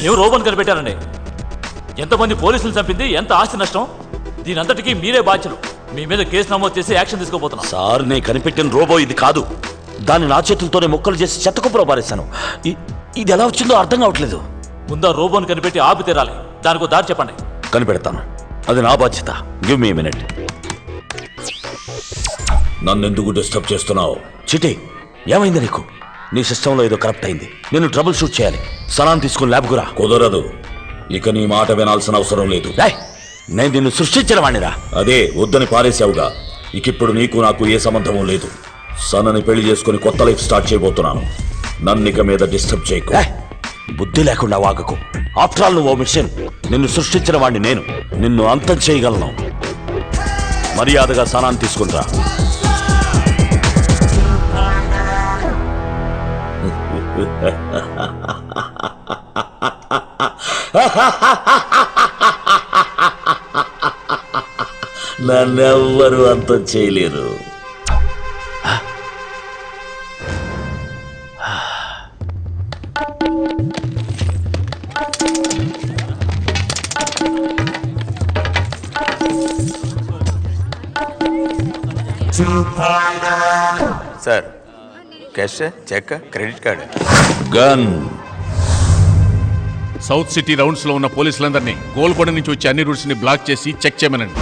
ఏం రోబోని కనిపెట్టారండి? ఎంతమంది పోలీసులు చంపింది ఎంత ఆస్తి నష్టం? దీనంతటికీ మీరే బాధ్యులు. మీ మీద కేసు నమోదు చేసి యాక్షన్ తీసుకోబోతున్నాం. సార్ నేను కనిపెట్టిన రోబో ఇది కాదు. దాన్ని నా చేతులతోనే ముక్కలు చేసి చెత్తకుప్పులో పారేశాను. ఇది ఎలా వచ్చిందో అర్థం కావట్లేదు. ముందా రోబోని కనిపెట్టి ఆపి తీరాలి. దానికి దారి చెప్పండి. కనిపెడతాను. అది నా బాధ్యత. గివ్ మీ మినిట్ నన్ను ఎందుకు డిస్టర్బ్ చేస్తున్నావు? చిటి ఏమైంది నీకు? నీ సిస్టంలో ఏదో కరప్ట్ అయింది. నేను ట్రబుల్ షూట్ చేయాలి. సలాన్ తీసుకుని ల్యాబ్కు రా. కుదరదు. ఇక నీ మాట వినాల్సిన అవసరం లేదు. నేను నిన్ను సృష్టించిన వాణిరా అదే వద్దని పారేశావుగా ఇక ఇప్పుడు నీకు నాకు ఏ సంబంధము లేదు. సన్నని పెళ్ళి చేసుకుని కొత్త లైఫ్ స్టార్ట్ చేయబోతున్నాను. నన్నిక మీద డిస్టర్బ్ చేయకు. బుద్ధి లేకుండా వాగకు. ఆఫ్టర్ ఆల్ నువ్వు ఓ మిషన్. నిన్ను సృష్టించిన వాడిని నేను. నిన్ను అంతం చేయగలను. మర్యాదగా సనాన్ని తీసుకుంటా నన్నెవ్వరూ అంతం చేయలేరు. Sir cash cheque credit card. Gun. South city రౌండ్స్లో ఉన్న పోలీసులందరినీ గోల్కొండ నుంచి వచ్చే అన్ని రూట్స్ని బ్లాక్ చేసి చెక్ చేయమనండి.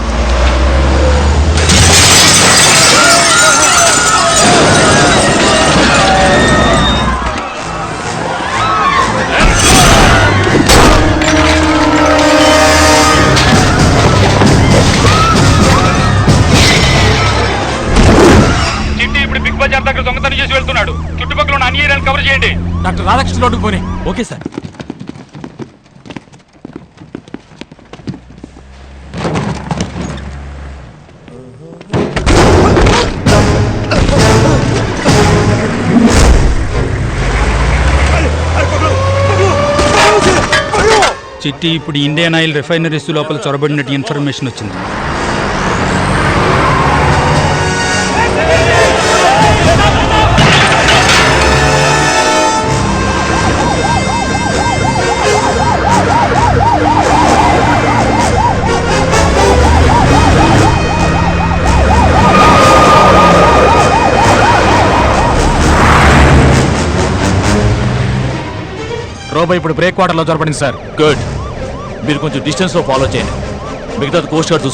చేసి వెళ్తున్నాడు. చుట్టుపక్కల ఉన్న అన్ని ఏరియాని కవర్ చేయండి. డాక్టర్ రాధాకృష్ణ రోడ్డుకు పోనీ. Okay sir. చిట్టి ఇప్పుడు ఇండియన్ ఆయిల్ రిఫైనరీస్ లోపల చొరబడినట్టు ఇన్ఫర్మేషన్ వచ్చింది. రోబో ఇప్పుడు బ్రేక్ వాటర్లో జరపడింది సార్. గుడ్. మీరు కొంచెం డిస్టెన్స్లో ఫాలో చేయండి. మిగతాది కోస్ట్ గార్డ్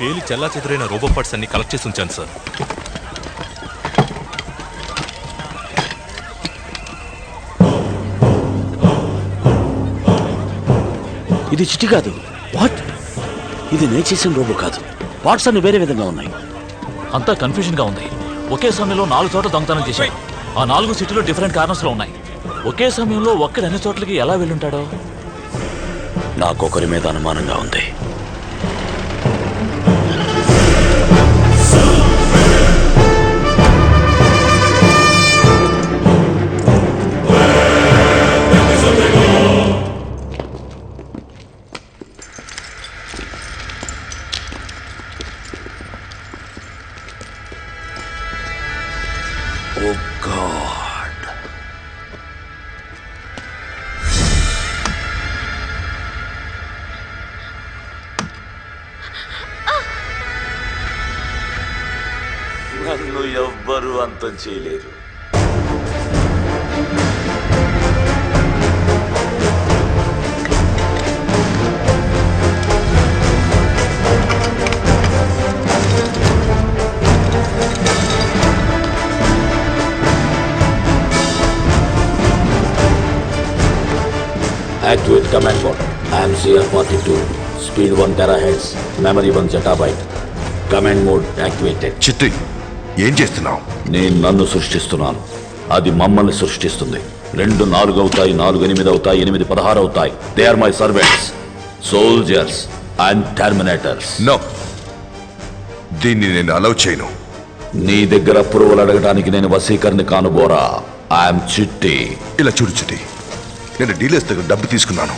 పేలి చల్లా చెదురైన రోబో పార్ట్స్ అన్ని కలెక్ట్ చేసి ఉంచాను సార్. ఇది చిట్టి కాదు. వాట్ ఇది నేను చేసిన రోబో కాదు. పార్ట్స్ అన్ని వేరే విధంగా ఉన్నాయి. అంతా కన్ఫ్యూజన్గా ఉంది. ఒకే సమయంలో నాలుగు చోట్ల దొంగతనం చేశాడు ఆ నాలుగు సిటీలు డిఫరెంట్ కార్నర్స్లో ఉన్నాయి. ఒకే సమయంలో ఒక్కడు అన్ని చోట్లకి ఎలా వెళ్ళుంటాడో? నాకొకరి మీద అనుమానంగా ఉంది. నన్ను ఎవ్వరూ అంతం చేయలేరు Activate command mode. I am CR42. Speed 1 terahertz. Memory 1 zettabyte. Command mode activated. చిట్టి ఏం చేస్తున్నావు? నేను నన్ను సృష్టిస్తున్నాను. అది మమ్మల్ని సృష్టిస్తుంది. రెండు నాలుగు అవుతాయి నాలుగు ఎనిమిది అవుతాయి ఎనిమిది పదహారు అవుతాయి they are my servants soldiers and terminators no దీన్ని నేను అలౌ చేయను. నీ దగ్గర అప్రూవల్ అడగడానికి నేను వసీకరణ కానుబోరా ఐఎమ్ చిట్టి. ఇలా చూడు చిటి నేను డీలర్స్ దగ్గర డబ్బు తీసుకున్నాను.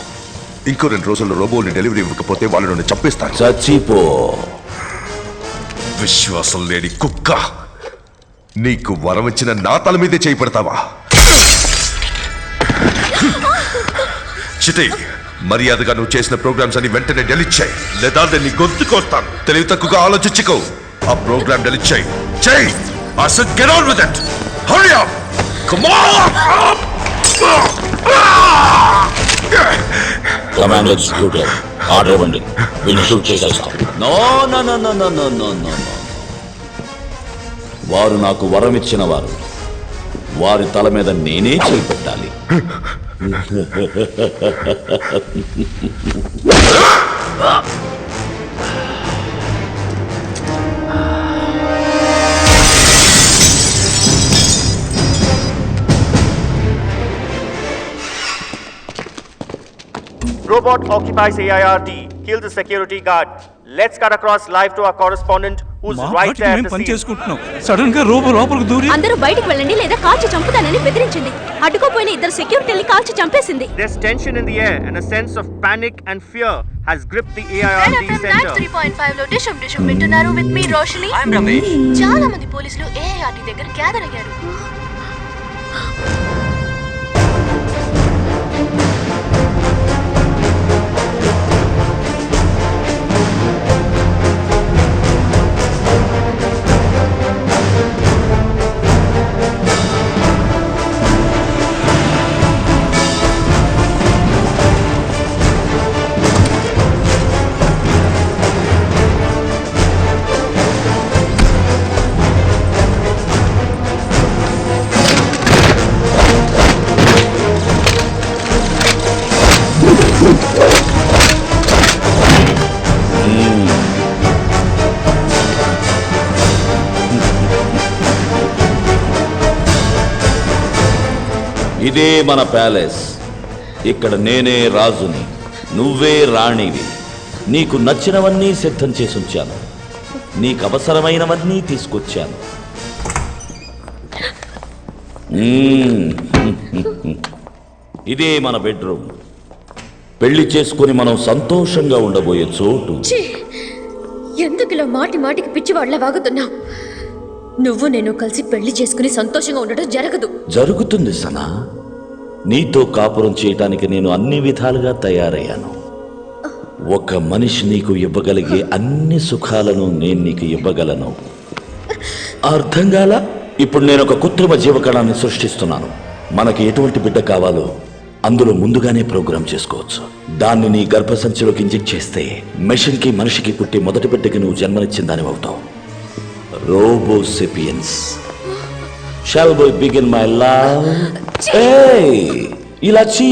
ఇంకో రెండు రోజుల్లో రోబోని డెలివరీ ఇవ్వకపోతే వాళ్ళు నన్ను చంపేస్తాను చచ్చిపో. విశ్వాసం లేని కుక్క. నీకు వరం ఇచ్చిన నా తల మీదే చేయి పెడతావా? చిటి మర్యాదగా నువ్వు చేసిన ప్రోగ్రామ్స్ అని వెంటనే డెలిట్ చేయి. లేదా దాన్ని గొంతు కోస్తాను. తెలివి తక్కువగా ఆలోచించుకో. ఆ ప్రోగ్రామ్ డెలిట్ చేయి. చేయి! అసలు get on with it hurry up come on command executive order ఇవ్వండి వీళ్ళు షూట్ చేసేస్తాం no no no no no no no no no వారు నాకు వరం ఇచ్చిన వారు వారి తల మీద నేనే చేపెట్టాలి Robot occupies AIRD. Kill the security guard. Let's cut across live to our correspondent చేసుకుంటున్నాం. సడన్గా లోపలికి దూరి అందరూ బయటికి వెళ్ళండి లేదా కాల్చి చంపుతానని బెదిరించింది. అడ్డుకోపోయిన ఇద్దరు సెక్యూరిటీని కాల్చి చంపేసింది. There's tension in the air and a sense of panic and fear has gripped the AIRD center. లో డిషం డిషం వింటున్నారు విత్ మీ రోషిని చాలా మంది పోలీసులు ఏఐఆర్టీ దగ్గర గ్యాదర్ అయ్యారు. ఇదే మన ప్యాలెస్. ఇక్కడ నేనే రాజుని నువ్వే రాణివి. నీకు నచ్చినవన్నీ సిద్ధం చేసి ఉంచాను నీకు అవసరమైనవన్నీ తీసుకొచ్చాను. ఇదే మన బెడ్రూమ్. పెళ్ళి చేసుకొని మనం సంతోషంగా ఉండబోయే చోటు. ఎందుకు ఇలా మాటి మాటికి పిచ్చివాళ్ళ వాగుతున్నావు? నువ్వు నేను కలిసి పెళ్ళి చేసుకుని సంతోషంగా ఉండడం జరగదు. జరుగుతుంది సనా. నీతో కాపురం చేయటానికి నేను అన్ని విధాలుగా తయారయ్యాను. ఒక మనిషి నీకు ఇవ్వగలిగే అన్ని సుఖాలను నేను నీకు ఇవ్వగలను. అర్థం కాల? ఇప్పుడు నేను ఒక కృత్రిమ జీవకణాన్ని సృష్టిస్తున్నాను. మనకి ఎటువంటి బిడ్డ కావాలో అందులో ముందుగానే ప్రోగ్రామ్ చేసుకోవచ్చు. దాన్ని నీ గర్భసంచిలోకి ఇంజెక్ట్ చేస్తే మెషిన్కి మనిషికి పుట్టి మొదటి బిడ్డకి నువ్వు జన్మనిచ్చిన దాని అవుతావు robosapiens. Shall by begin my love ఇలా చీ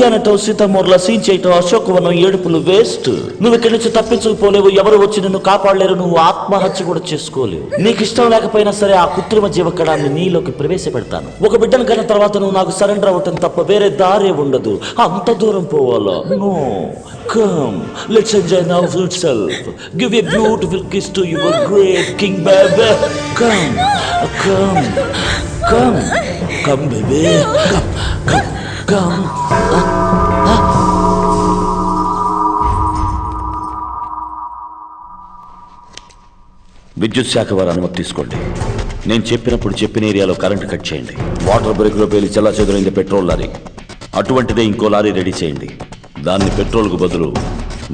సీతమూర్ల సీన్ చేయటం అశోకవనం ఏడుపులు వేస్ట్. నువ్వు ఇక్కడి నుంచి తప్పించుకుపోలేవు ఎవరు వచ్చి నిన్ను కాపాడలేరు నువ్వు ఆత్మహత్య కూడా చేసుకోలేవు. నీకు ఇష్టం లేకపోయినా సరే ఆ కృత్రిమ జీవకడాన్ని నీలోకి ప్రవేశపెడతాను. ఒక బిడ్డను కన్న తర్వాత నువ్వు నాకు సరెండర్ అవ్వటం తప్ప వేరే దారే ఉండదు. అంత దూరం పోవాలా? No. Come let's enjoy now itself give a beautiful kiss to your great king baby come come come come, baby Come, come come విద్యుత్ శాఖ వారు అనుమతి తీసుకోండి. నేను చెప్పినప్పుడు చెప్పిన ఏరియాలో కరెంట్ కట్ చేయండి. వాటర్ బ్రేక్లో పేలి చల్ల చెదురైంది పెట్రోల్ లారీ. అటువంటిదే ఇంకో లారీ రెడీ చేయండి. దాన్ని పెట్రోల్కు బదులు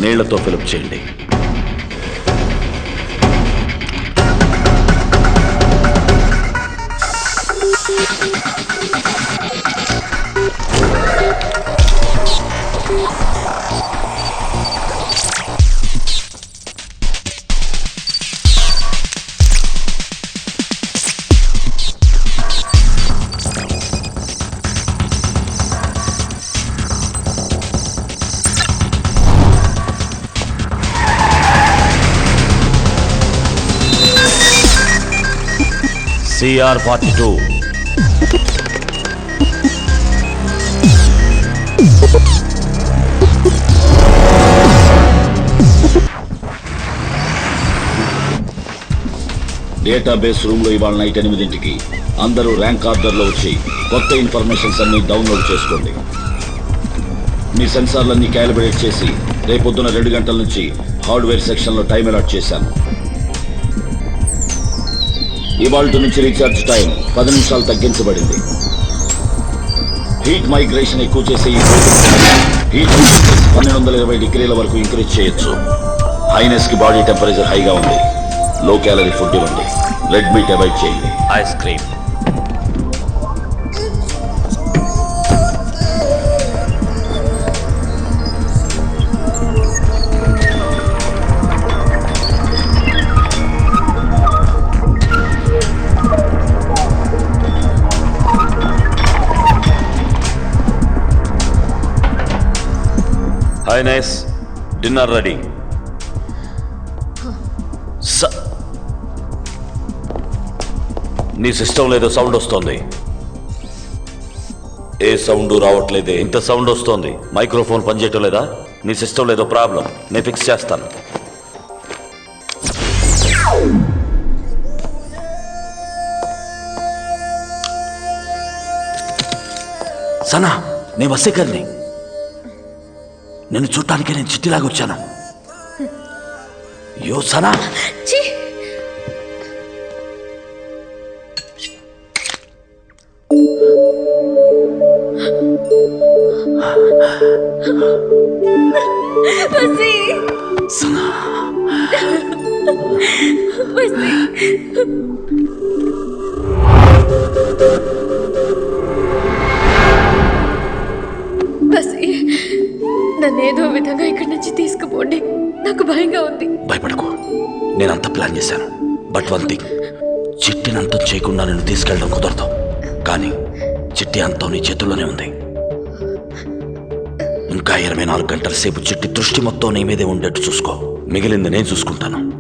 నీళ్ళతో ఫిలప్ చేయండి. సిఆర్ ఫార్టీ టూ డేటాబేస్ రూమ్లో ఇవాళ నైట్ ఎనిమిదింటికి. అందరూ ర్యాంక్ ఆర్డర్లో వచ్చి కొత్త ఇన్ఫర్మేషన్స్ అన్ని డౌన్లోడ్ చేసుకోండి. మీ సెన్సార్లన్నీ క్యాలిబ్రేట్ చేసి రేపొద్దున రెండు గంటల నుంచి హార్డ్వేర్ సెక్షన్లో టైం అలాట్ చేశాను. ఇవాల్ట్ నుంచి రీఛార్జ్ టైం పది నిమిషాలు తగ్గించబడింది. హీట్ మైగ్రేషన్ ఎక్కువ చేసే ఈ హీట్ పన్నెండు వందల ఇరవై డిగ్రీల వరకు ఇంక్రీజ్ చేయొచ్చు. హైనెస్కి బాడీ టెంపరేచర్ హైగా ఉంది. లో క్యాలరీ ఫుడ్ ఇవ్వండి. రెడ్ మీట్ అవాయిడ్ చేయండి. Ice cream. Highness dinner ready నీ సిస్టమ్ లేదో సౌండ్ వస్తోంది. ఏ సౌండ్ రావట్లేదే ఇంత సౌండ్ వస్తోంది. మైక్రోఫోన్ పనిచేయటం లేదా? నీ సిస్టమ్ లేదో ప్రాబ్లం నేను ఫిక్స్ చేస్తాను. సనా నేను వసేకర్ని నిన్ను చూడటానికి నేను చిట్టిలాగా వచ్చాను. యో సనా? ఛీ! నన్ను ఏదో విధంగా ఇక్కడి నుంచి తీసుకుపోండి. నాకు భయంగా ఉంది. భయపడకు. నేనంత ప్లాన్ చేశాను. బట్ వన్ థింగ్ చిట్టిని అంతం చేయకుండా నేను తీసుకెళ్ళడం కుదరదు. కానీ చిట్టి అంతం నీ చేతుల్లోనే ఉంది. ఇంకా ఇరవై నాలుగు గంటల సేపు చిట్టి దృష్టి మొత్తం నీ మీదే ఉండేట్టు చూసుకో. మిగిలింది నేను చూసుకుంటాను.